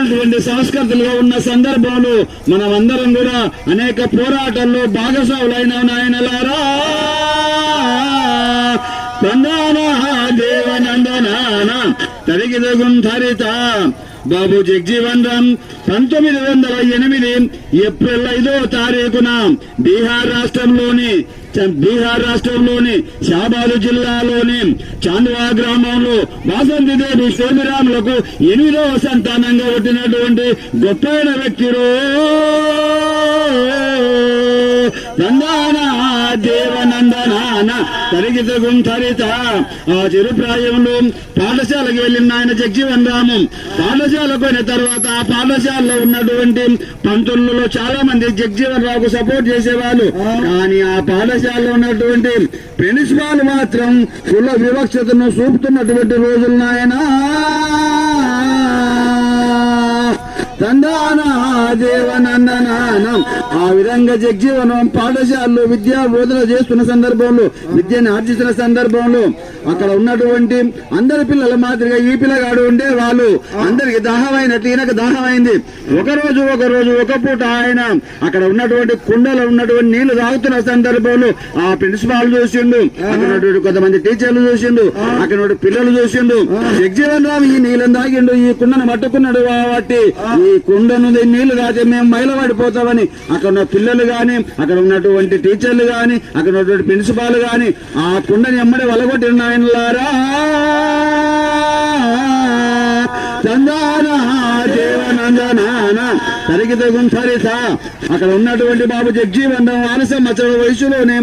అటువంటి సంస్కృతులుగా ఉన్న సందర్భంలో మనమందరం కూడా అనేక పోరాటాల్లో భాగస్వాములైన నాయనలారా. తందాన దేవనందనా తరిగిదగుం ధరిత బాబు జగ్జీవన్ రామ్ పంతొమ్మిది వందల ఎనిమిది ఏప్రిల్ ఐదో తారీఖున బీహార్ రాష్ట్రంలోని బీహార్ రాష్ట్రంలోని షాబాదు జిల్లాలోని చాందువా గ్రామంలో వాసంతి దేవి సోమిరాములకు ఎనిమిదవ సంతానంగా పుట్టినటువంటి గొప్పైన వ్యక్తిరో రంగానా దేవనందనాన తరిగితగుం తరిత ఆ చిరుప్రాయంలో పాఠశాలకు వెళ్ళిన ఆయన జగ్జీవన్ రామం పాఠశాలకు పోయిన తర్వాత ఆ పాఠశాలలో ఉన్నటువంటి పంతులలో చాలా మంది జగ్జీవన్ రావుకు సపోర్ట్ చేసేవాళ్ళు. కానీ ఆ పాఠశాలలో ఉన్నటువంటి ప్రిన్సిపాల్ మాత్రం కుల వివక్షతను చూపుతున్నటువంటి రోజులు నాయన. తందానా దేవనందనానం. ఆ విధంగా జగ్జీవనం పాఠశాలలో విద్యా బోధన చేస్తున్న సందర్భంలో విద్యను ఆర్జిస్తున్న సందర్భంలో అక్కడ ఉన్నటువంటి అందరి పిల్లల మాదిరిగా ఈ పిల్లగాడు ఉండే వాళ్ళు అందరికి దాహమైనట్టు ఈయనకు దాహమైంది. ఒక రోజు ఒక రోజు ఒక పూట ఆయన అక్కడ ఉన్నటువంటి కుండలో ఉన్నటువంటి నీళ్ళు తాగుతున్న సందర్భంలో ఆ ప్రిన్సిపాల్ చూసిండు అక్కడ కొంతమంది టీచర్లు చూసిండు అక్కడ పిల్లలు చూసిండు జగ్జీవన్ రామ్ ఈ నీళ్ళని తాగిండు ఈ కుండను పట్టుకున్నాడు కాబట్టి ఈ కుండను నీళ్ళు తాగితే మేము మైలపడిపోతామని అక్కడ ఉన్న పిల్లలు కానీ అక్కడ ఉన్నటువంటి టీచర్లు కానీ అక్కడ ఉన్నటువంటి ప్రిన్సిపాల్ కానీ ఆ కుండని ఎమ్మడి వలగొట్టిన నాయనలారా. దేవ దేవనందనాన తరిగిత అక్కడ ఉన్నటువంటి బాబు జగ్జీవన్ ఆరు సంవత్సరాల వయసులోనే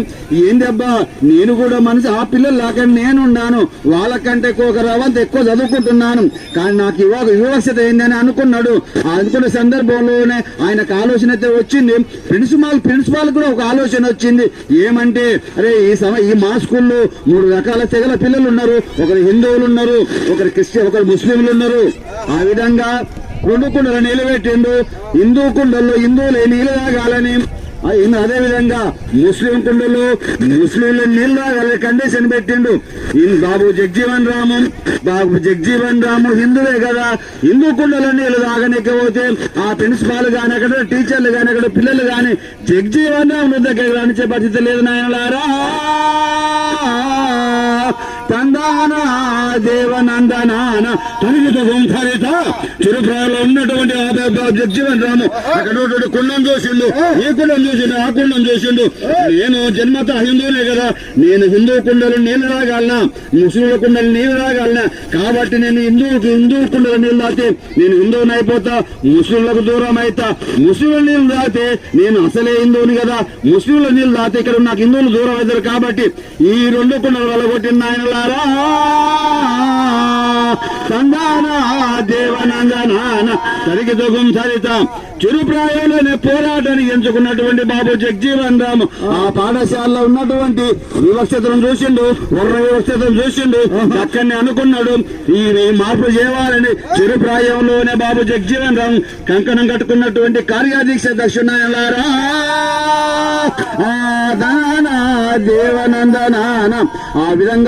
ఏందబ్బా నేను కూడా మనసు ఆ పిల్లలు లాగా నేనున్నాను. వాళ్ళకంటే ఒక రవంత ఎక్కువ చదువుకుంటున్నాను. కానీ నాకు యువ వివక్షత ఏందని అనుకున్నాడు. అనుకున్న సందర్భంలోనే ఆయనకు ఆలోచన అయితే వచ్చింది. ప్రిన్సిపాల్ ప్రిన్సిపాల్ కూడా ఒక ఆలోచన వచ్చింది. ఏమంటే అరే ఈ సమ ఈ మా స్కూల్లో మూడు రకాల తెగల పిల్లలు ఉన్నారు. ఒకరు హిందువులు ఉన్నారు ఒకరు క్రిస్టియన్ ఒకరు ముస్లింలు ఉన్నారు. ఆ విధంగా రెండు కుండలు నిలబెట్టిండు. హిందూ కుండల్లో హిందువులే నీళ్ళు తాగాలని అదే విధంగా ముస్లిం కుండలు ముస్లింలు నీళ్ళు కండిషన్ పెట్టిండు. బాబు జగ్జీవన్ రాము. బాబు జగ్జీవన్ రాము హిందువే కదా. హిందూ కుండలో నీళ్ళు తాగనికపోతే ఆ ప్రిన్సిపాల్ గాని అక్కడ టీచర్లు గాని అక్కడ పిల్లలు గాని జగ్జీవన్ రాము దగ్గర రానిచ్చే పరిస్థితి లేదు నాయనలారా. దేవనందనాన తనిగిత గుంఠరిత చిరుప్రాయంలో ఉన్నటువంటి ఆ పెద్ద జగ్జీవన్ రాము అక్కడ కుండం చూసిండు. ఈ కుండం చూసిండు ఆ కుండం చూసిండు. నేను జన్మత హిందువునే కదా. నేను హిందూ కుండలు నేను రాగలనా? ముస్లింల కుండలు నేను రాగలనా? కాబట్టి నేను హిందూ హిందూ కుండలు నీళ్ళు తాగితే నేను హిందువుని అయిపోతా ముస్లింలకు దూరం అయితా. ముస్లింల నీళ్ళు రాతే నేను అసలే హిందువుని కదా. ముస్లింల నీళ్ళు తాతే ఇక్కడ నాకు హిందువులు దూరం అవుతారు కాబట్టి ఈ రెండు కుండలు వెళ్ళగొట్టిన ఆయన లారా. సందాన దేవనందనాన సరిగితగుం సరిత చిరుప్రాయంలోనే పోరాటానికి ఎంచుకున్నటువంటి బాబు జగ్జీవన్ రాము. ఆ పాఠశాలలో ఉన్నటువంటి వివక్షతను చూసిండు వర్ణ వివక్షతను చూసిండు అక్కడిని అనుకున్నాడు. ఈ మార్పు చేయాలని చిరుప్రాయంలోనే బాబు జగ్జీవన్ రామ్ కంకణం కట్టుకున్నటువంటి కార్యాధ్యక్ష దక్షిణాయలారా. ఆ దాన దేవనందనాన. ఆ విధంగా